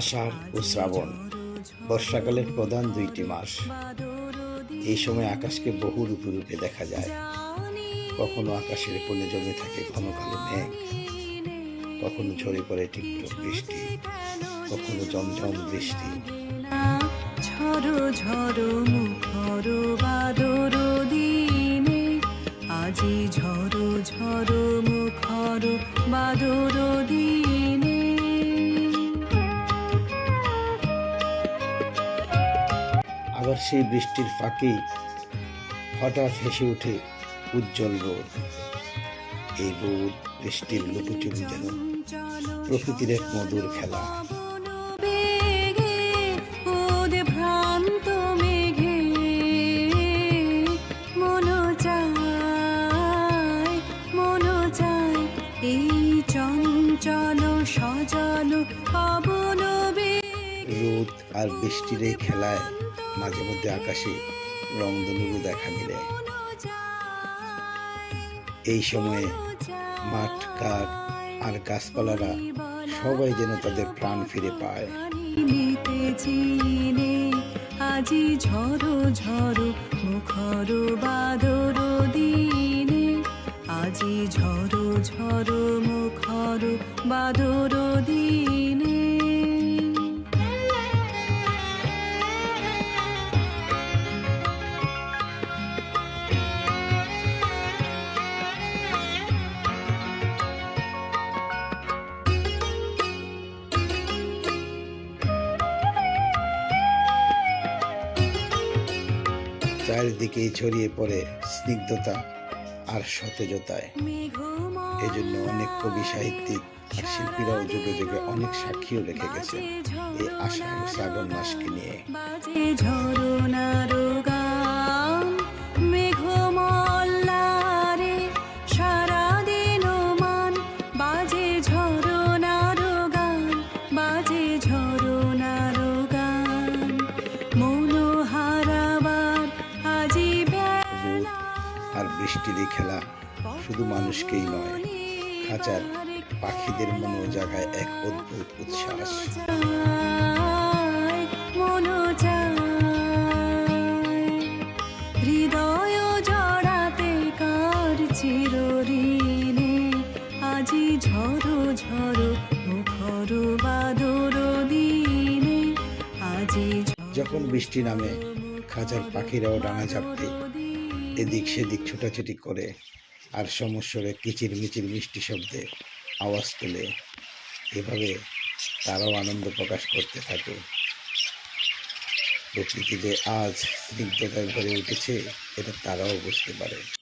আষাঢ় ও শ্রাবণ, বর্ষাকালের প্রধান দুইটি মাস। এই সময় আকাশকে বহু রূপে দেখা যায়। কখনো আকাশের কোণে জমে থাকে ঘন কালো মেঘ, কখনো ঝরে পড়ে টিপটপ বৃষ্টি, কখনো জমঝম বৃষ্টি। ঝড়ো ঝড়ো মুখর বাদর দিনে, আজি ঝড়ো ঝড়ো মুখর বাদর দিনে। আবার সেই বৃষ্টির ফাঁকেই হঠাৎ হেসে ওঠে উজ্জ্বল রোদ। এই রোদ বৃষ্টির লুকোচুরি যেন প্রকৃতির এক মধুর খেলা। এই চঞ্চল সজল রোদ আর বৃষ্টির এই খেলায় মাঝে মধ্যে আকাশে রংধনুরও দেখা মিলে। এই সময়ে মাঠ ঘাট আর গাছপালারা সবাই যেন তাদের প্রাণ ফিরে পায়। আজি মুখর বাদর দিনে। চারিদিকেই ছড়িয়ে পড়ে স্নিগ্ধতা আর সতেজতায়। এজন্য অনেক কবি সাহিত্যিক আর শিল্পীরাও যুগে যুগে অনেক সাক্ষীও রেখে গেছে এই আষাঢ় শ্রাবণ মাসকে নিয়ে। বৃষ্টির এই খেলা শুধু মানুষকেই নয় খাঁচার পাখিদের মনেও জাগায় এক অদ্ভুত উচ্ছ্বাস। চায়, চায়, হৃদয় জড়াতে কার চিরঋণে? আজি ঝড়ো ঝড়ো মুখর বাদর দিনে। আজি যখন বৃষ্টি নামে খাঁচার পাখিরাও ডানা ঝাপটে। এদিক সেদিক ছোটাছুটি করে আর সমস্যরে কিচির মিচির মিষ্টি শব্দে আওয়াজ তুলে। এভাবে তারাও আনন্দ প্রকাশ করতে থাকে। প্রকৃতি যে আজ স্নিগ্ধতায় ভরে উঠেছে, এটা তারাও বুঝতে পারে।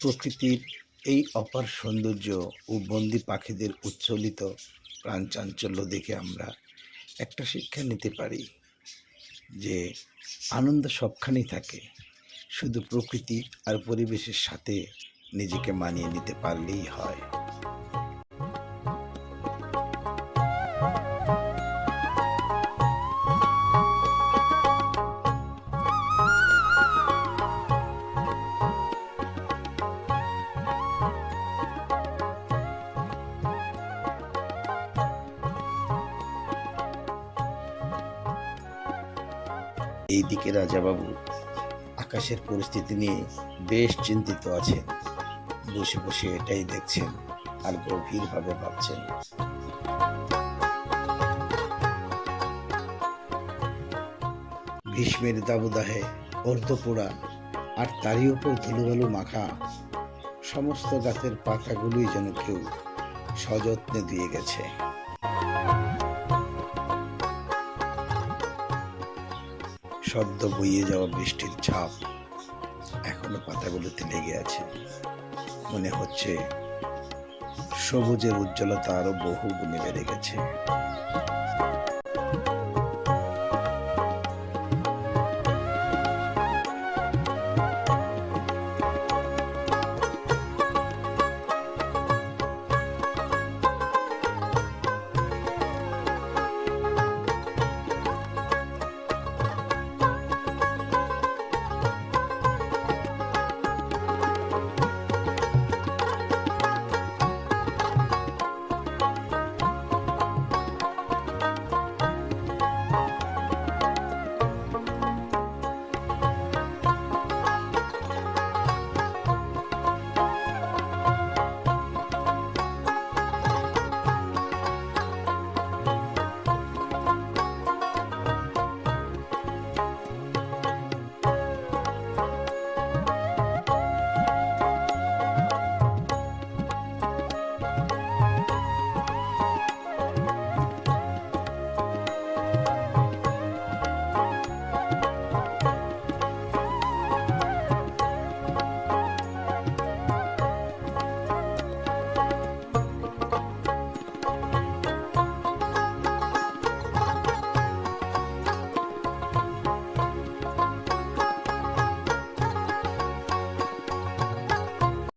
প্রকৃতির এই অপার সৌন্দর্য ও বন্দি পাখিদের উচ্ছ্বলিত প্রাণচাঞ্চল্য দেখে আমরা একটা শিক্ষা নিতে পারি যে আনন্দ সবখানেই থাকে। শুধু প্রকৃতি আর পরিবেশের সাথে নিজেকে মানিয়ে নিতে পারলেই হয়। এইদিকে রাজাবাবু আকাশের পরিস্থিতি নিয়ে বেশ চিন্তিত আছেন। বসে বসে এটাই দেখছেন, আর গভীরভাবে ভাবছেন। গ্রীষ্মের দাবদাহে অর্ধপোড়া আর তারই উপর ধুলোবালু মাখা সমস্ত গাছের পাতাগুলোই যেন কেউ সযত্নে দিয়ে গেছে। সদ্য বইয়ে যাওয়া বৃষ্টির ছাপ এখনও পাতাগুলোতে লেগে আছে। মনে হচ্ছে সবুজের উজ্জ্বলতা আরও বহু গুণে বেড়ে গেছে।